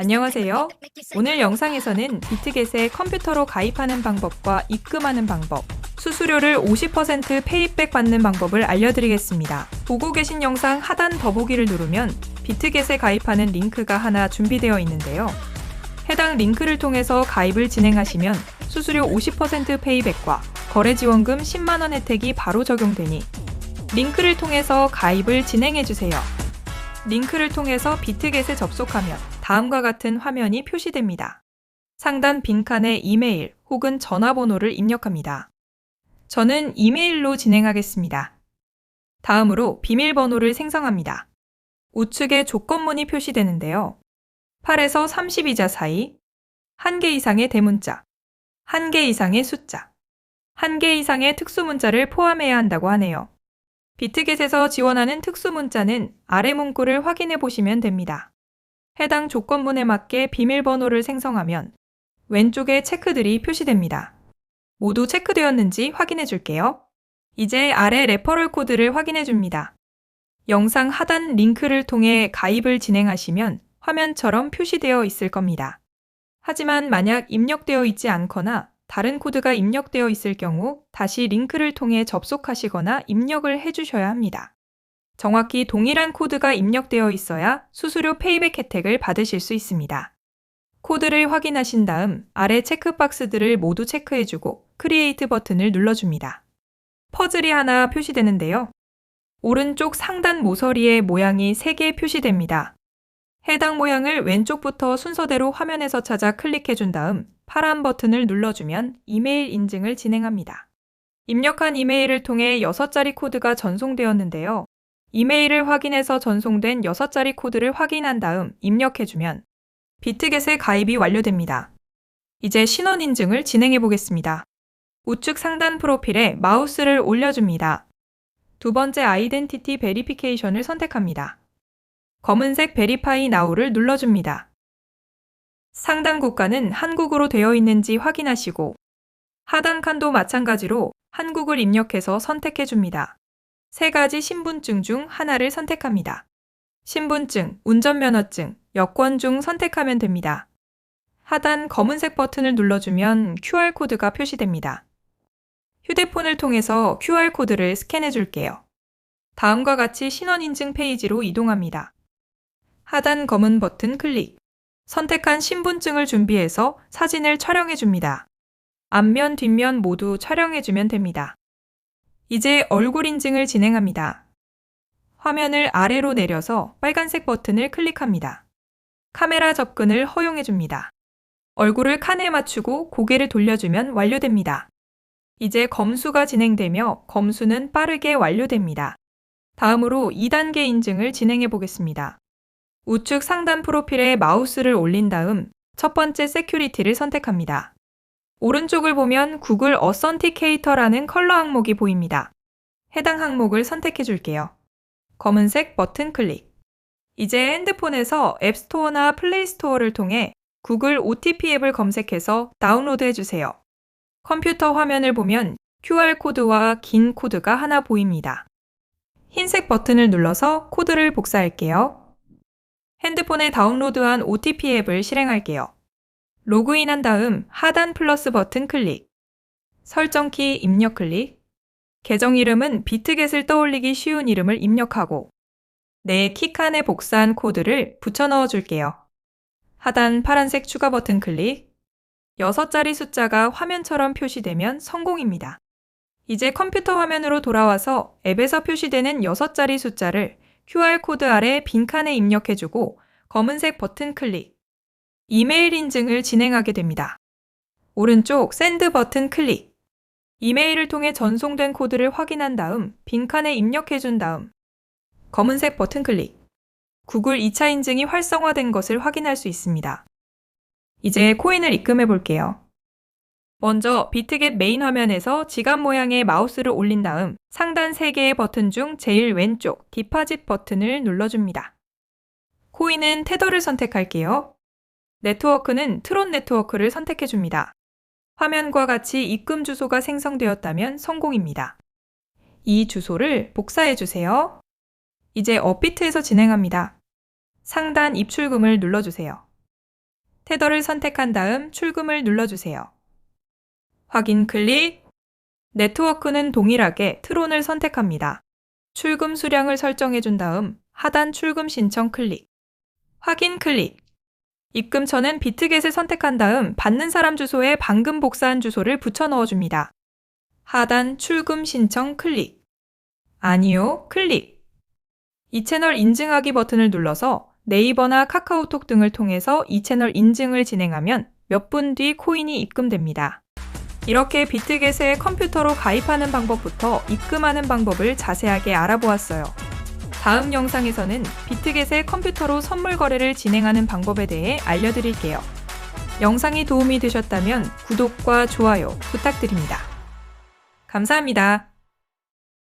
안녕하세요. 오늘 영상에서는 비트겟에 컴퓨터로 가입하는 방법과 입금하는 방법, 수수료를 50% 페이백 받는 방법을 알려드리겠습니다. 보고 계신 영상 하단 더보기를 누르면 비트겟에 가입하는 링크가 하나 준비되어 있는데요. 해당 링크를 통해서 가입을 진행하시면 수수료 50% 페이백과 거래 지원금 10만 원 혜택이 바로 적용되니 링크를 통해서 가입을 진행해 주세요. 링크를 통해서 비트겟에 접속하면 다음과 같은 화면이 표시됩니다. 상단 빈칸에 이메일 혹은 전화번호를 입력합니다. 저는 이메일로 진행하겠습니다. 다음으로 비밀번호를 생성합니다. 우측에 조건문이 표시되는데요. 8에서 32자 사이, 1개 이상의 대문자, 1개 이상의 숫자, 1개 이상의 특수문자를 포함해야 한다고 하네요. 비트겟에서 지원하는 특수문자는 아래 문구를 확인해 보시면 됩니다. 해당 조건문에 맞게 비밀번호를 생성하면 왼쪽에 체크들이 표시됩니다. 모두 체크되었는지 확인해 줄게요. 이제 아래 레퍼럴 코드를 확인해 줍니다. 영상 하단 링크를 통해 가입을 진행하시면 화면처럼 표시되어 있을 겁니다. 하지만 만약 입력되어 있지 않거나 다른 코드가 입력되어 있을 경우 다시 링크를 통해 접속하시거나 입력을 해주셔야 합니다. 정확히 동일한 코드가 입력되어 있어야 수수료 페이백 혜택을 받으실 수 있습니다. 코드를 확인하신 다음 아래 체크박스들을 모두 체크해주고 크리에이트 버튼을 눌러줍니다. 퍼즐이 하나 표시되는데요. 오른쪽 상단 모서리에 모양이 3개 표시됩니다. 해당 모양을 왼쪽부터 순서대로 화면에서 찾아 클릭해준 다음 파란 버튼을 눌러주면 이메일 인증을 진행합니다. 입력한 이메일을 통해 6자리 코드가 전송되었는데요. 이메일을 확인해서 전송된 6자리 코드를 확인한 다음 입력해주면 비트겟의 가입이 완료됩니다. 이제 신원 인증을 진행해 보겠습니다. 우측 상단 프로필에 마우스를 올려줍니다. 두 번째 아이덴티티 베리피케이션을 선택합니다. 검은색 베리파이 나우를 눌러줍니다. 상단 국가는 한국으로 되어 있는지 확인하시고 하단 칸도 마찬가지로 한국을 입력해서 선택해 줍니다. 세 가지 신분증 중 하나를 선택합니다. 신분증, 운전면허증, 여권 중 선택하면 됩니다. 하단 검은색 버튼을 눌러주면 QR코드가 표시됩니다. 휴대폰을 통해서 QR코드를 스캔해 줄게요. 다음과 같이 신원인증 페이지로 이동합니다. 하단 검은 버튼 클릭. 선택한 신분증을 준비해서 사진을 촬영해 줍니다. 앞면, 뒷면 모두 촬영해 주면 됩니다. 이제 얼굴 인증을 진행합니다. 화면을 아래로 내려서 빨간색 버튼을 클릭합니다. 카메라 접근을 허용해 줍니다. 얼굴을 칸에 맞추고 고개를 돌려주면 완료됩니다. 이제 검수가 진행되며 검수는 빠르게 완료됩니다. 다음으로 2단계 인증을 진행해 보겠습니다. 우측 상단 프로필에 마우스를 올린 다음 첫 번째 세큐리티를 선택합니다. 오른쪽을 보면 구글 어선티케이터라는 컬러 항목이 보입니다. 해당 항목을 선택해 줄게요. 검은색 버튼 클릭. 이제 핸드폰에서 앱스토어나 플레이스토어를 통해 구글 OTP 앱을 검색해서 다운로드 해주세요. 컴퓨터 화면을 보면 QR코드와 긴 코드가 하나 보입니다. 흰색 버튼을 눌러서 코드를 복사할게요. 핸드폰에 다운로드한 OTP 앱을 실행할게요. 로그인한 다음 하단 플러스 버튼 클릭. 설정키 입력 클릭. 계정 이름은 비트겟을 떠올리기 쉬운 이름을 입력하고 내 키칸에 복사한 코드를 붙여 넣어 줄게요. 하단 파란색 추가 버튼 클릭. 6자리 숫자가 화면처럼 표시되면 성공입니다. 이제 컴퓨터 화면으로 돌아와서 앱에서 표시되는 6자리 숫자를 QR코드 아래 빈칸에 입력해주고 검은색 버튼 클릭. 이메일 인증을 진행하게 됩니다. 오른쪽 샌드 버튼 클릭. 이메일을 통해 전송된 코드를 확인한 다음 빈칸에 입력해 준 다음 검은색 버튼 클릭. 구글 2차 인증이 활성화된 것을 확인할 수 있습니다. 이제 코인을 입금해 볼게요. 먼저 비트겟 메인 화면에서 지갑 모양의 마우스를 올린 다음 상단 3개의 버튼 중 제일 왼쪽 디파짓 버튼을 눌러줍니다. 코인은 테더를 선택할게요. 네트워크는 트론 네트워크를 선택해 줍니다. 화면과 같이 입금 주소가 생성되었다면 성공입니다. 이 주소를 복사해 주세요. 이제 업비트에서 진행합니다. 상단 입출금을 눌러주세요. 테더를 선택한 다음 출금을 눌러주세요. 확인 클릭. 네트워크는 동일하게 트론을 선택합니다. 출금 수량을 설정해 준 다음 하단 출금 신청 클릭. 확인 클릭. 입금처는 비트겟을 선택한 다음 받는 사람 주소에 방금 복사한 주소를 붙여 넣어줍니다. 하단 출금 신청 클릭. 아니요 클릭. 이 채널 인증하기 버튼을 눌러서 네이버나 카카오톡 등을 통해서 이 채널 인증을 진행하면 몇 분 뒤 코인이 입금됩니다. 이렇게 비트겟에 컴퓨터로 가입하는 방법부터 입금하는 방법을 자세하게 알아보았어요. 다음 영상에서는 비트겟에 컴퓨터로 선물 거래를 진행하는 방법에 대해 알려드릴게요. 영상이 도움이 되셨다면 구독과 좋아요 부탁드립니다. 감사합니다.